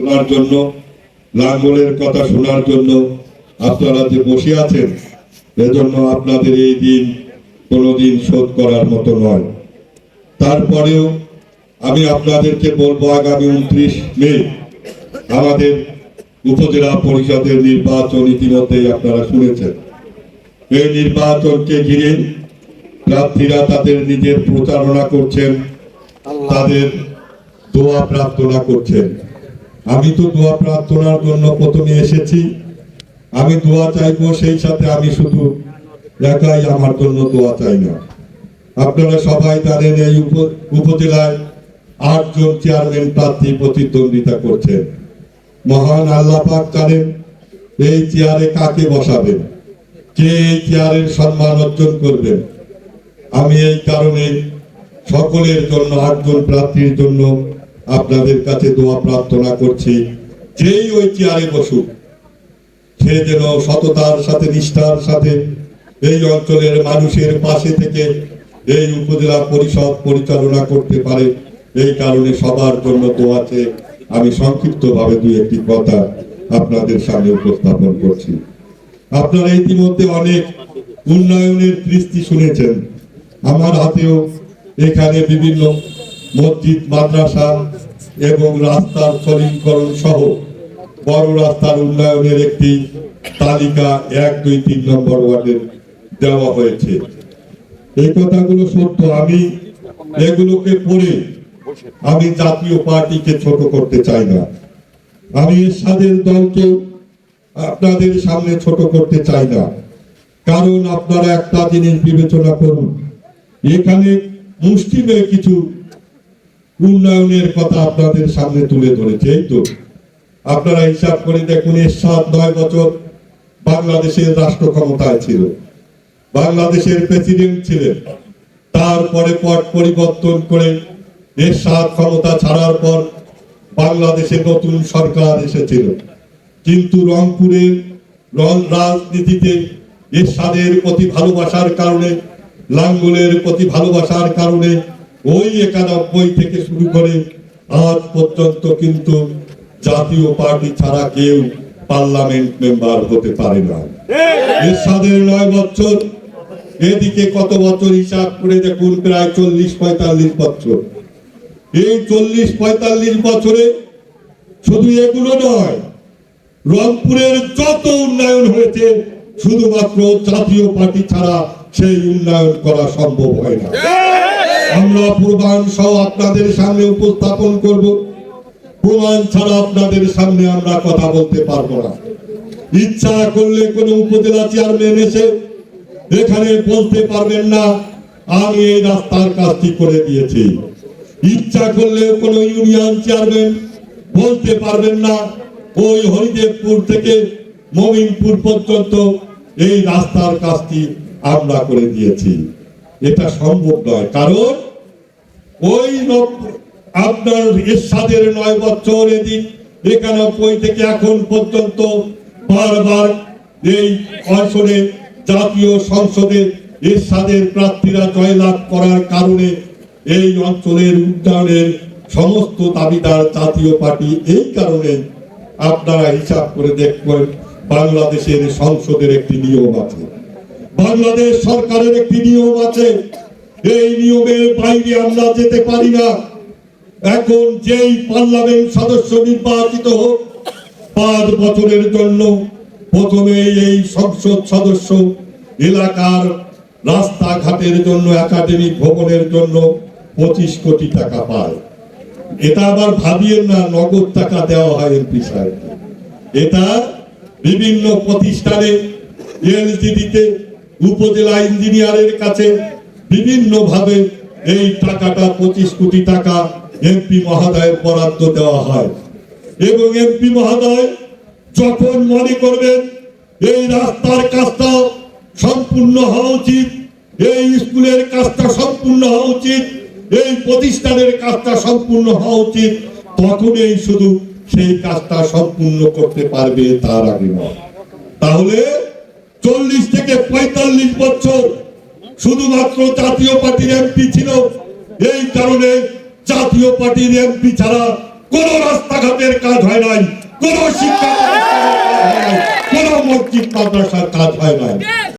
শোনার জন্য, লাঙ্গলের কথা শোনার জন্য আপনারা যে বসে আছেন, এজন্য আপনাদের এই দিন কোনোদিন শোধ করার মতো নয়। তারপরেও আমি আপনাদেরকে বলব, আগামী উনত্রিশ মে, আমাদের উপজেলা পরিষদের নির্বাচন ইতিমধ্যেই আপনারা শুনেছেন। এই নির্বাচনকে ঘিরে প্রার্থীরা তাদের নিজের প্রচারণা করছেন, তাদের দোয়া প্রার্থনা করছেন। আমি তো দোয়া প্রার্থনার জন্য প্রথমে এসেছি। আমি দোয়া চাইব, সেই সাথে আমি শুধু একাই আমার জন্য দোয়া চাই না। আপনারা সবাই জানেন এই উপ- উপজেলায় আটজন চেয়ারম্যান প্রার্থী প্রতিদ্বন্দ্বিতা করছেন। মহান আল্লাহ জানেন এই চেয়ারে কাকে বসাবেন, কে এই চেয়ারের সম্মান অর্জন করবেন। আমি এই কারণে সকলের জন্য, আটজন প্রার্থীর জন্য আপনাদের কাছে দোয়া প্রার্থনা করছি, যেই ওই চেয়ারে বসুক, সে যেন সততার সাথে, নিষ্ঠার সাথে এই অঞ্চলের মানুষের পাশে থেকে এই উপজেলা পরিষদ পরিচালনা করতে পারে। এই কারণে সবার জন্য দোয়াতে আমি সংক্ষিপ্ত ভাবে দুই একটি কথা আপনাদের সামনে উপস্থাপন করছি। আপনারা ইতিমধ্যে অনেক উন্নয়নের দৃষ্টি শুনেছেন। আমার হাতেও এখানে বিভিন্ন মসজিদ, মাদ্রাসা এবং রাস্তার সলিংকরণ সহ বড় রাস্তার উন্নয়নের একটি তালিকা এক, দুই, তিন নম্বর ওয়ার্ডের দেওয়া হয়েছে। এই কথাগুলো সত্য। আমি এগুলোকে পড়ে আমি জাতীয় পার্টিকে ছোট করতে চাই না। আমি এরশাদের দলকে আপনাদের সামনে ছোট করতে চাই না। কারণ আপনারা একটা জিনিস বিবেচনা করুন। এখানে মুষ্টিমে কিছু উন্নয়নের কথা আপনাদের সামনে তুলে ধরেছে, এই তো। আপনারা হিসাব করে দেখুন, এর সাত, নয় বছর বাংলাদেশের রাষ্ট্র ক্ষমতায় ছিল। বাংলাদেশের প্রেসিডেন্ট ছিলেন। তারপরে পট পরিবর্তন করে এর সাত ক্ষমতা ছাড়ার পর বাংলাদেশে নতুন সরকার এসেছিল। কিন্তু রংপুরের রং- রাজনীতিতে এরশাদের প্রতি ভালোবাসার কারণে, লাঙ্গলের প্রতি ভালোবাসার কারণে ওই একানব্বই থেকে শুরু করে আজ পর্যন্ত কিন্তু জাতীয় পার্টি ছাড়া কেউ পার্লামেন্ট মেম্বার হতে পারে না। এরশাদের নয় বছর, এদিকে কত বছর হিসাব করে দেখুন, প্রায় চল্লিশ পঁয়তাল্লিশ বছর। এই চল্লিশ পঁয়তাল্লিশ বছরে শুধু এগুলো নয়, রংপুরের যত উন্নয়ন হয়েছে, শুধুমাত্র জাতীয় পার্টি ছাড়া সেই উন্নয়ন করা সম্ভব হয় না। আমরা প্রমাণ সহ আপনাদের সামনে উপস্থাপন করব। প্রমাণ ছাড়া আপনাদের সামনে আমরা কথা বলতে পারব না। ইচ্ছা করলে কোনো উপজেলা চেয়ারম্যান এসে এখানে বলতে পারবেন না, আমি এই রাস্তার কাজটি করে দিয়েছি। ইচ্ছা করলে কোনো ইউনিয়ন চেয়ারম্যান বলতে পারবেন না, ওই হরিদেবপুর থেকে মমিনপুর পর্যন্ত এই রাস্তার কাজটি আমরা করে দিয়েছি। এটা সম্ভব নয়। কারণ ওই আপনার এরশাদের নয় বছর এদিক একানব্বই থেকে এখন পর্যন্ত বারবার এই আসনে জাতীয় সংসদে এরশাদের প্রার্থীরা জয়লাভ করার কারণে এই অঞ্চলের উন্নয়নের সমস্ত দাবিদার জাতীয় পার্টি এই কারণে আপনারা হিসাব করে দেখবেন, বাংলাদেশের সংসদের একটি নিয়ম আছে। বাংলাদেশ সরকারের একটি নিয়ম আছে। এই নিয়মের বাইরে আমরা যেতে পারি না। এখন যেই পার্লামেন্ট সদস্য নির্বাচিত হোক, পাঁচ বছরের জন্য প্রথমে এই সংসদ সদস্য এলাকার রাস্তাঘাটের জন্য, একাডেমিক ভবনের জন্য পঁচিশ কোটি টাকা পায়। এটা আবার ভাবিয়েন না, নগদ টাকা দেওয়া হয় এমপি সাহেবকে। এটা বিভিন্ন প্রতিষ্ঠানে, এলজিডিতে উপজেলা ইঞ্জিনিয়ারের কাছে বিভিন্ন ভাবে এই টাকাটা পঁচিশ কোটি টাকা এমপি মহাদয়ের বরাদ্দ দেওয়া হয়। এবং এমপি মহাদয় যখন মনে করবেন এই রাস্তার কাজটা সম্পূর্ণ হওয়া উচিত, এই স্কুলের কাজটা সম্পূর্ণ হওয়া উচিত, এই প্রতিষ্ঠানের কাজটা সম্পূর্ণ হওয়া উচিত, তখনই শুধু সেই কাজটা সম্পূর্ণ করতে পারবে তার আগে তাহলে চল্লিশ থেকে পঁয়তাল্লিশ বছর শুধুমাত্র জাতীয় পার্টির এমপি ছিল। এই কারণে জাতীয় পার্টির এমপি ছাড়া কোন রাস্তাঘাটের কাজ হয় নাই, কোন শিক্ষা কোন মসজিদ মাদ্রাসার কাজ হয় নাই।